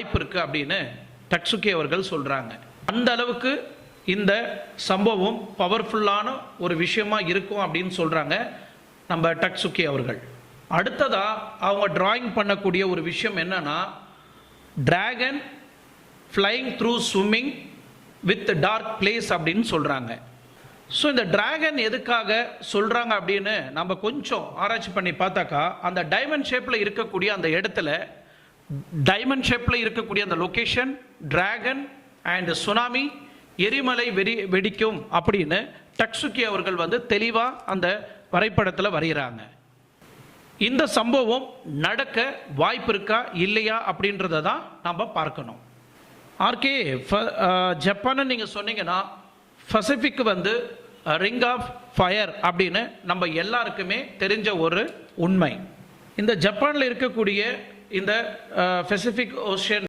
வாய்ப்பு இருக்குது அப்படின்னு டட்சுகே அவர்கள் சொல்கிறாங்க அந்த அளவுக்கு இந்த சம்பவம் பவர்ஃபுல்லான ஒரு விஷயமா இருக்கும் அப்படின்னு சொல்கிறாங்க நம்ம டக்சுகி அவர்கள். அடுத்ததா அவங்க டிராயிங் பண்ணக்கூடிய ஒரு விஷயம் என்னன்னா dragon flying through swimming with dark blaze அப்படின்னு சொல்கிறாங்க ஸோ இந்த டிராகன் எதுக்காக சொல்கிறாங்க அப்படின்னு நம்ம கொஞ்சம் ஆராய்ச்சி பண்ணி பார்த்தாக்கா அந்த டைமண்ட் ஷேப்பில் இருக்கக்கூடிய அந்த இடத்துல டைமண்ட் ஷேப்பில் இருக்கக்கூடிய அந்த லொக்கேஷன் டிராகன் அண்ட் சுனாமி எரிமலை வெடி வெடிக்கும் அப்படின்னு டக்சுகி அவர்கள் வந்து தெளிவாக அந்த வரைபடத்தில் வரைகிறாங்க இந்த சம்பவம் நடக்க வாய்ப்பு இருக்கா இல்லையா அப்படின்றத தான் நம்ம பார்க்கணும். ஆர்கே ஜப்பானை நீங்கள் சொன்னீங்கன்னா பசிபிக் வந்து ரிங் ஆஃப் ஃபயர் அப்படின்னு நம்ம எல்லாருக்குமே தெரிஞ்ச ஒரு உண்மை. இந்த ஜப்பானில் இருக்கக்கூடிய இந்த பசிபிக் ஓஷன்